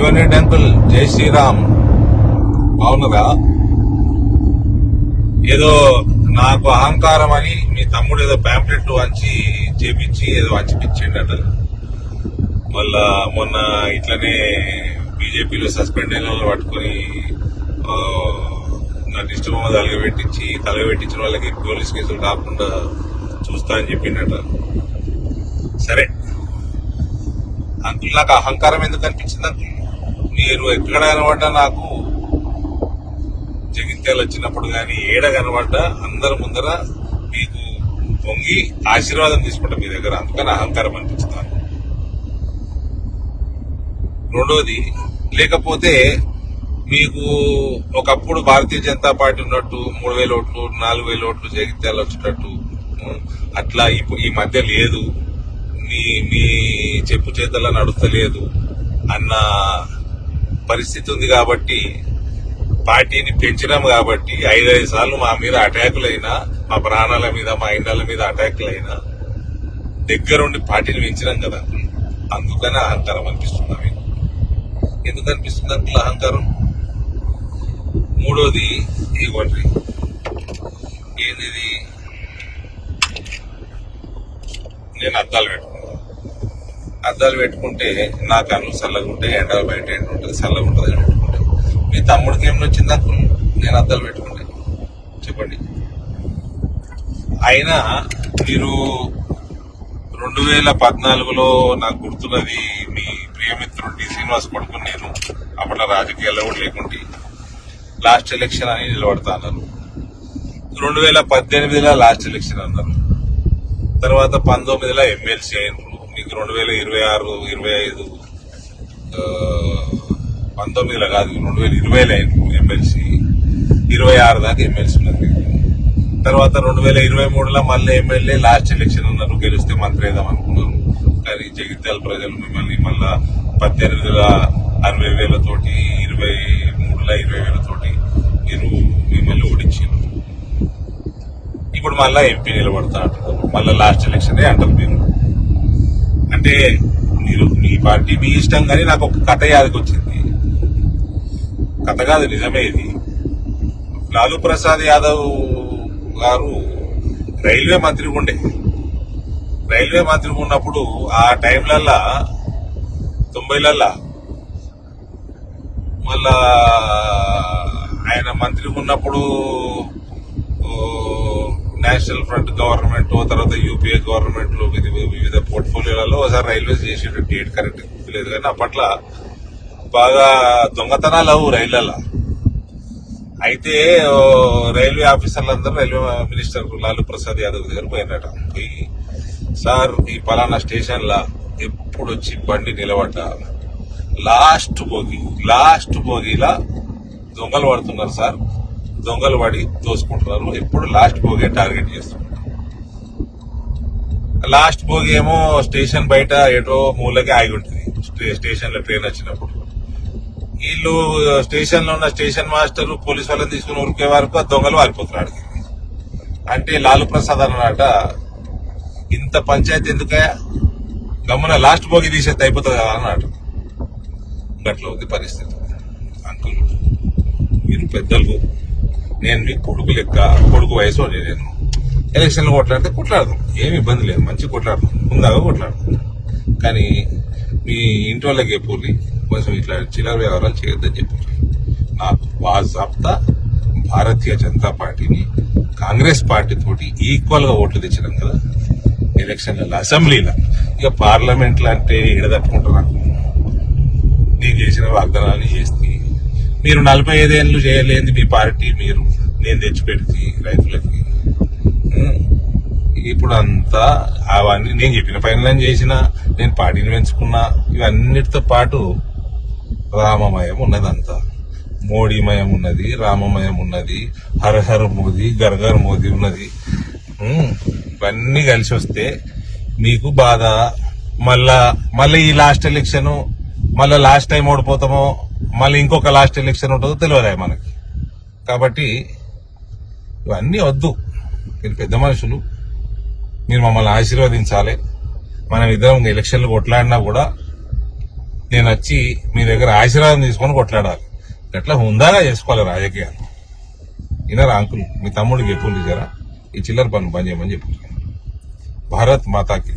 శివని temple జై శ్రీరామ్. బాగున్నదా? ఏదో నాకు అహంకారం అని మీ తమ్ముడు ఏదో ప్యాంప్లెట్ వంచి చేపించి ఏదో వంచిపించిండట మళ్ళా మొన్న ఇట్లనే బీజేపీలో సస్పెండ్ అయిన వాళ్ళు పట్టుకొని నాకు ఇష్టం తలగబెట్టించి తలగబెట్టించిన వాళ్ళకి పోలీస్ కేసులు కాకుండా చూస్తా అని చెప్పిండట. సరే. అంకుల్ నాకు అహంకారం ఎందుకు అనిపించింది అంకుల్? మీరు ఎక్కడ కనబడ్డా నాకు జగిత్యాలు వచ్చినప్పుడు కానీ ఏడ కనబడ్డా అందరి ముందర మీకు పొంగి ఆశీర్వాదం తీసుకుంటాం మీ దగ్గర. అందుకని అహంకారం అనిపించుతాను రెండోది లేకపోతే మీకు ఒకప్పుడు భారతీయ జనతా పార్టీ ఉన్నట్టు మూడు వేల ఓట్లు నాలుగు వేల ఓట్లు జగిత్యాలు వచ్చినట్టు అట్లా ఈ మధ్య లేదు. మీ మీ చెప్పు చేతల నడుస్తలేదు అన్న పరిస్థితి ఉంది కాబట్టి పార్టీని పెంచినాం కాబట్టి ఐదైదు సార్లు మా మీద అటాకులైనా మా ప్రాణాల మీద మా ఇండాల మీద అటాకులైనా దగ్గరుండి పార్టీని పెంచినాం కదా. అందుకనే అహంకారం అనిపిస్తుంది మీకు ఎందుకు అనిపిస్తుంది అంకుల్ అహంకారం? మూడోది ఇవ్వండి ఏది నేను అద్దాలు పెట్టుకున్నాను అద్దాలు పెట్టుకుంటే నా కళ్ళు చల్లగా ఉంటాయి ఎండలు బయట ఎండ ఉంటుంది చల్లగా ఉంటుంది అని పెట్టుకుంటే మీ తమ్ముడికి ఏమి వచ్చింది అంకుల్ నేను అద్దాలు పెట్టుకుంటే. చెప్పండి. అయినా మీరు రెండు వేల పద్నాలుగులో నాకు గుర్తున్నది మీ ప్రియమిత్రుడు డి శ్రీనివాస్ కొడుకు నేను. అప్పట్లో రాజకీయాల్లో కూడా లేకుంటే. లాస్ట్ ఎలక్షన్ అని నిలబడతా అన్నారు. రెండు వేల పద్దెనిమిదిలో లాస్ట్ ఎలక్షన్ అన్నారు. తర్వాత పంతొమ్మిదిలో ఎమ్మెల్సీ అయినరు. మీకు రెండు వేల ఇరవై ఆరు ఇరవై ఐదు పంతొమ్మిదిలో కాదు రెండు వేల ఇరవైలో అయినరు ఎమ్మెల్సీ ఇరవై ఆరు దాకా ఎమ్మెల్సీ ఉన్నది తర్వాత రెండు వేల ఇరవై మూడులో మళ్ళీ ఎమ్మెల్యే లాస్ట్ ఎలక్షన్ ఉన్నారు గెలిస్తే మంత్రి వేద్దాం అనుకున్నారు. కానీ జగిత్యాల ప్రజలు మిమ్మల్ని మళ్ళా పద్దెనిమిదిల అరవై వేలతోటి ఇరవై మూడుల ఇరవై వేలతోటి మీరు మిమ్మల్ని ఓడించారు ఇప్పుడు మళ్ళా ఎంపీ నిలబడతా అంటున్నారు. మళ్ళీ లాస్ట్ ఎలక్షనే అంటారు మీరు. అంటే మీరు మీ పార్టీ మీ ఇష్టం కానీ నాకు ఒక కథ యాదకొచ్చింది. కథ కాదు నిజమే ఇది. లాలూ ప్రసాద్ యాదవ్ గారు రైల్వే మంత్రి ఉండే. రైల్వే మంత్రి ఉన్నప్పుడు ఆ టైంలల్లా తొంభైలల్లా మళ్ళా ఆయన మంత్రి ఉన్నప్పుడు నేషనల్ ఫ్రంట్ గవర్నమెంట్ తర్వాత యూపీఏ గవర్నమెంట్లో వివిధ వివిధ పోర్ట్ఫోలియోలలో ఒకసారి రైల్వేస్ చేసేట డేట్ కరెక్ట్ లేదు కానీ అప్పట్లో బాగా దొంగతనాలు అవు రైళ్ళలో అయితే రైల్వే ఆఫీసర్లందరూ రైల్వే మినిస్టర్ లాలూ ప్రసాద్ యాదవ్ దగ్గర పోయినట. పోయి సార్ ఈ పలానా స్టేషన్ లా ఎప్పుడు వచ్చి బండి నిలబడ్డ? లాస్ట్ భోగి లాస్ట్ భోగిలా దొంగలు పడుతున్నారు సార్. దొంగలు పడి దోసుకుంటున్నారు ఎప్పుడు లాస్ట్ భోగి టార్గెట్ చేస్తున్నారు లాస్ట్ భోగి ఏమో స్టేషన్ బయట ఏటో మూలకి ఆగి ఉంటుంది. స్టే- స్టేషన్లో ట్రైన్ వచ్చినప్పుడు. వీళ్ళు స్టేషన్లో ఉన్న స్టేషన్ మాస్టర్ పోలీస్ వాళ్ళని తీసుకుని ఉరికే వరకు ఆ దొంగలు వారిపోతున్నాడు అంటే లాలు ప్రసాద్ అన్నమాట ఇంత పంచాయతీ ఎందుకయా గమ్మున లాస్ట్ భోగి తీసేది అయిపోతుంది కదా అన్నట్టు గట్ల ఉంది పరిస్థితి. అంకుల్ మీరు పెద్దలు. నేను నీ కొడుకు లెక్క కొడుకు వయసు నేను. ఎలక్షన్లు కొట్లాడితే కొట్లాడదాం. ఏమి ఇబ్బంది లేదు. మంచి కొట్లాడదాం. ముందాగా కొట్లాడదాం. కానీ మీ ఇంటి వాళ్ళకి ఎప్పుడు కొంచెం ఇట్లా చిల్లర వ్యవహారాలు చేయొద్దని చెప్పారు నా వాజాప్తా భారతీయ జనతా పార్టీని కాంగ్రెస్ పార్టీ తోటి ఓట్లు తెచ్చినాం కదా. ఎలక్షన్లలో అసెంబ్లీలో. ఇక పార్లమెంట్లో అంటే ఎడదట్టుకుంటున్నాను నేను చేసిన వాగ్దానాన్ని చేస్తే మీరు నలభై ఐదేళ్ళు చేయలేంది మీ పార్టీ మీరు నేను తెచ్చిపెడితే రైతులకి. ఇప్పుడు అంతా అవన్నీ నేను చెప్పిన పైన చేసిన నేను పార్టీని పెంచుకున్నా ఇవన్నిటితో పాటు రామమయం ఉన్నదంతా మోడీమయం ఉన్నది రామమయం ఉన్నది హర హర మోదీ గర్గర్ మోదీ ఉన్నది. ఇవన్నీ కలిసి వస్తే మీకు బాధ మళ్ళా మళ్ళీ ఈ లాస్ట్ ఎలక్షన్ మళ్ళీ లాస్ట్ టైం ఓడిపోతామో మళ్ళీ ఇంకొక లాస్ట్ ఎలక్షన్ ఉంటుందో తెలియదు మనకి. కాబట్టి ఇవన్నీ వద్దు. మీరు పెద్ద మనుషులు. మీరు మమ్మల్ని ఆశీర్వదించాలి. మనం ఇద్దరం ఎలక్షన్లు కొట్లాడినా కూడా నేను వచ్చి మీ దగ్గర ఆశీర్వాదం తీసుకొని కొట్లాడాలి. ఎట్లా హుందాగా చేసుకోవాలి రాజకీయాలు. ఇనరా అంకుల్ మీ తమ్ముడికి ఎప్పుడు జరా ఈ చిల్లర పనులు పని చేయమని చెప్పు భారత్ మాతాకి.